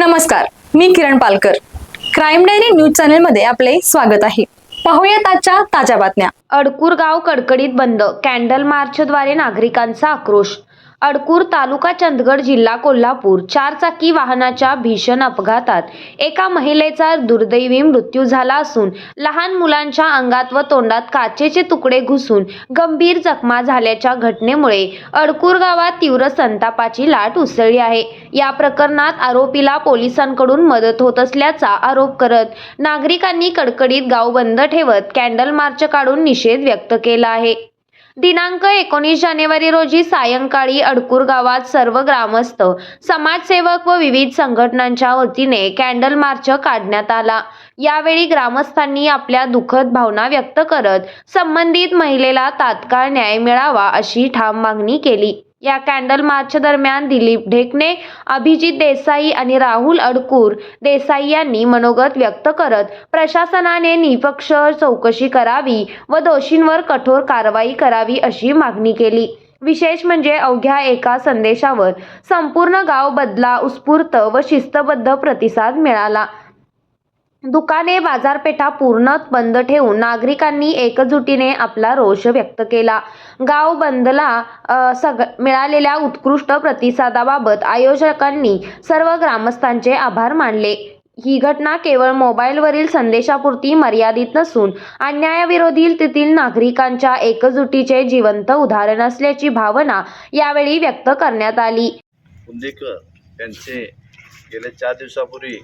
नमस्कार मी Kiran Palkar. Crime diary news चॅनलमध्ये आपले स्वागत आहे. पाहूयात आजच्या ताज्या बातम्या. अडकूर गाव कडकडीत बंद कॅन्डल मार्चद्वारे नागरिकांचा आक्रोश. अडकूर तालुका चंदगड जिल्हा कोल्हापूर. चारचाकी वाहनाच्या भीषण अपघातात एका महिलेचा दुर्दैवी मृत्यू झाला असून लहान मुलांच्या अंगात व तोंडात काचेचे तुकडे घुसून गंभीर जखमा झाल्याच्या घटनेमुळे अडकूर गावात तीव्र संतापाची लाट उसळली आहे. या प्रकरणात आरोपीला पोलिसांकडून मदत होत असल्याचा आरोप करत नागरिकांनी कडकडीत गाव बंद ठेवत कॅन्डल मार्च काढून निषेध व्यक्त केला आहे. दिनांक एकोणीस जानेवारी रोजी सायंकाळी अडकूर गावात सर्व ग्रामस्थ समाजसेवक व विविध संघटनांच्या वतीने कॅन्डल मार्च काढण्यात आला. यावेळी ग्रामस्थांनी आपल्या दुःखद भावना व्यक्त करत संबंधित महिलेला तात्काळ न्याय मिळावा अशी ठाम मागणी केली. या कॅन्डल मार्च दरम्यान दिलीप ढेकणे अभिजित देसाई आणि राहुल अडकूर देसाई यांनी मनोगत व्यक्त करत प्रशासनाने निपक्ष चौकशी करावी व दोषींवर कठोर कारवाई करावी अशी मागणी केली. विशेष म्हणजे अवघ्या एका संदेशावर संपूर्ण गाव बदला उत्स्फूर्त व शिस्तबद्ध प्रतिसाद मिळाला. दुकाने बाजारपेठा पूर्ण बंद ठेवून नागरिकांनी एकजुटीने आपला रोष व्यक्त केला. गाव बंदला सग मिळालेल्या उत्कृष्ट प्रतिसादाबाबत आयोजकांनी सर्व ग्रामस्थांचे आभार मानले. ही घटना केवळ मोबाईलवरील संदेशापुरती मर्यादित नसून अन्यायाविरोधी तेथील नागरिकांच्या एकजुटीचे जिवंत उदाहरण असल्याची भावना यावेळी व्यक्त करण्यात आली. यांचे गेल्या चार दिवसापूर्वी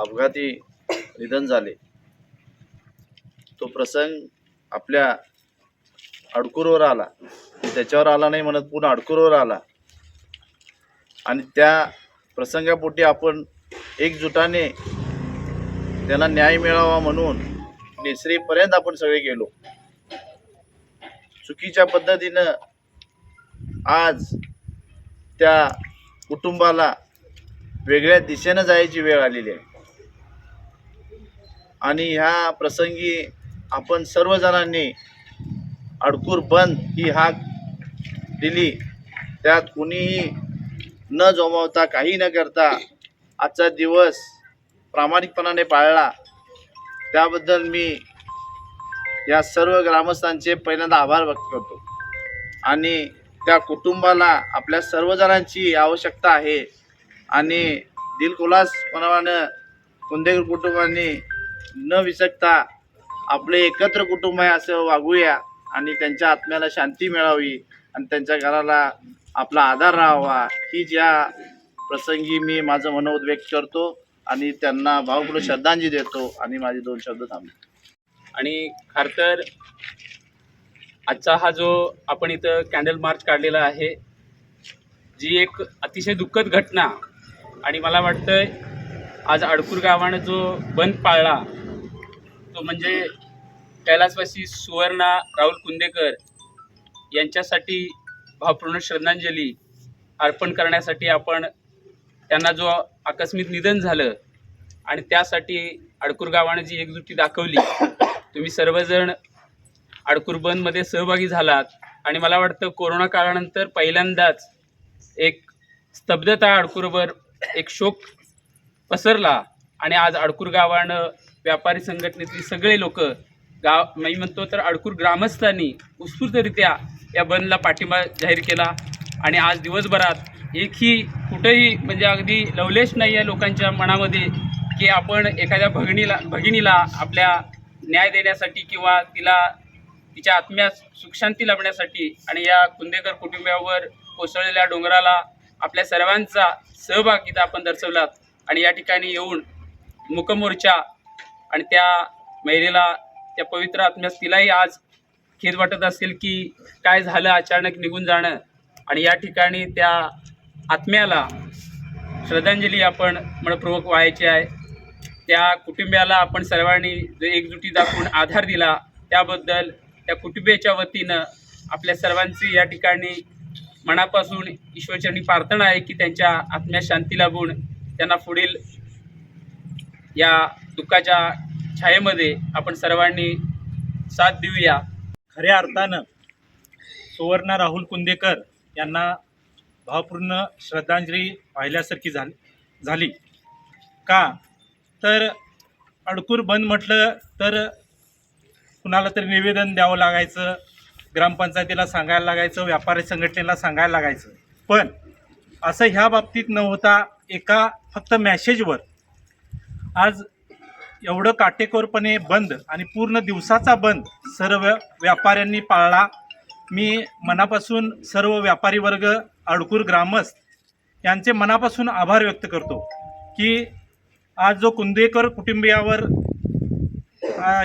अपघाती निधन झाले. तो प्रसंग आपल्या अडकूरवर आला. त्याच्यावर आला नाही म्हणत पुन्हा अडकूरवर आला. आणि त्या प्रसंगापोटी आपण एकजुटाने त्यांना न्याय मिळावा म्हणून निसरीपर्यंत आपण सगळे गेलो. चुकीच्या पद्धतीनं आज त्या कुटुंबाला वेगळ्या दिशेनं जायची वेळ आलेली आहे. आणि ह्या प्रसंगी आपण सर्वजणांनी अडकूर बंद ही हाक दिली. त्यात कुणीही न जोमावता काही न करता आजचा दिवस प्रामाणिकपणाने पाळला. त्याबद्दल मी या सर्व ग्रामस्थांचे पहिल्यांदा आभार व्यक्त करतो. आणि त्या कुटुंबाला आपल्या सर्वजणांची आवश्यकता आहे. आणि दिलखुलासपणानं कुंदेकर कुटुंबांनी न विसकता आपले एकत्र कुटुंब आहे असं वागूया आणि त्यांच्या आत्म्याला शांती मिळावी आणि त्यांच्या घराला आपला आधार राहावा. ही ज्या प्रसंगी मी माझं मनोद व्यक्त करतो आणि त्यांना भावपूर्ण श्रद्धांजली देतो आणि माझे दोन शब्द थांबतो आणि खरं तर आजचा हा जो आपण इथं कॅन्डल मार्च काढलेला आहे जी एक अतिशय दुःखद घटना आणि मला वाटतं आज अडकूर गावानं जो बंद पाळला तो म्हणजे कैलासवासी सुवर्णा राहुल कुंदेकर यांच्यासाठी भावपूर्ण श्रद्धांजली अर्पण करण्यासाठी आपण त्यांना जो आकस्मिक निधन झालं आणि त्यासाठी अडकूर गावानं जी एकजुटी दाखवली तुम्ही सर्वजण अडकूर बंदमध्ये सहभागी झालात. आणि मला वाटतं कोरोना काळानंतर पहिल्यांदाच एक स्तब्धता अडकूरवर एक शोक पसरला आणि आज अडकूर गावानं व्यापारी संघटनेतली सगळे लोक गाव मी म्हणतो तर अडकूर ग्रामस्थांनी उत्स्फूर्तरित्या या बंदला पाठिंबा जाहीर केला. आणि आज दिवसभरात एकही कुठंही म्हणजे अगदी लवलेश नाही आहे लोकांच्या मनामध्ये की आपण एखाद्या भगिनीला भगिनीला आपल्या न्याय देण्यासाठी किंवा तिला तिच्या आत्म्यास सुखशांती लाभण्यासाठी आणि या कुंदेकर कुटुंबावर कोसळलेल्या डोंगराला आपल्या सर्वांचा सहभाग इथं आपण दर्शवलात. आणि या ठिकाणी येऊन मुकमोर्चा आणि त्या महिलेला त्या पवित्र आत्म्यास तिलाही आज खेद वाटत असेल की काय झालं अचानक निघून जाणं. आणि या ठिकाणी त्या आत्म्याला श्रद्धांजली आपण मनपूर्वक व्हायची आहे. त्या कुटुंबियाला आपण सर्वांनी जो एकजुटी दाखवून आधार दिला त्याबद्दल त्या कुटुंबियाच्या वतीनं आपल्या सर्वांची या ठिकाणी मनापासून ईश्वरचरणी प्रार्थना आहे की त्यांच्या आत्म्या शांती लाभून त्यांना पुढील या दुःखाच्या छायेमध्ये आपण सर्वांनी साथ देऊया. खऱ्या अर्थानं सुवर्ण राहुल कुंदेकर यांना भावपूर्ण श्रद्धांजली वाहिल्यासारखी झाली झाली. का? तर अडकूर बंद म्हटलं तर कुणाला तरी निवेदन द्यावं लागायचं ग्रामपंचायतीला सांगायला लागायचं व्यापारी संघटनेला सांगायला लागायचं. पण असं ह्या बाबतीत न होता एका फक्त मॅसेजवर आज एवढं काटेकोरपणे बंद आणि पूर्ण दिवसाचा बंद सर्व व्यापाऱ्यांनी पाळला. मी मनापासून सर्व व्यापारी वर्ग अडकूर ग्रामस्थ यांचे मनापासून आभार व्यक्त करतो की आज जो कुंदेकर कुटुंबियावर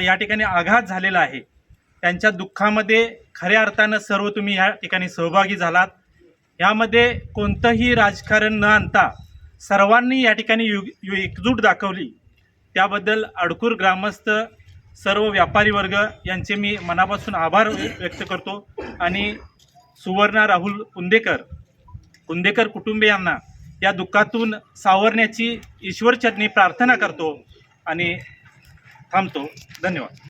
या ठिकाणी आघात झालेला आहे त्यांच्या दुःखामध्ये खऱ्या अर्थानं सर्व तुम्ही या ठिकाणी सहभागी झालात. यामध्ये कोणतंही राजकारण न आणता सर्वांनी या ठिकाणी यु एकजूट दाखवली. त्याबद्दल अडकूर ग्रामस्थ सर्व व्यापारी वर्ग यांचे मी मनापासून आभार व्यक्त करतो. आणि सुवर्णा राहुल कुंदेकर कुंदेकर कुटुंबियांना या दुःखातून सावरण्याची ईश्वरचरणी प्रार्थना करतो आणि थांबतो. धन्यवाद.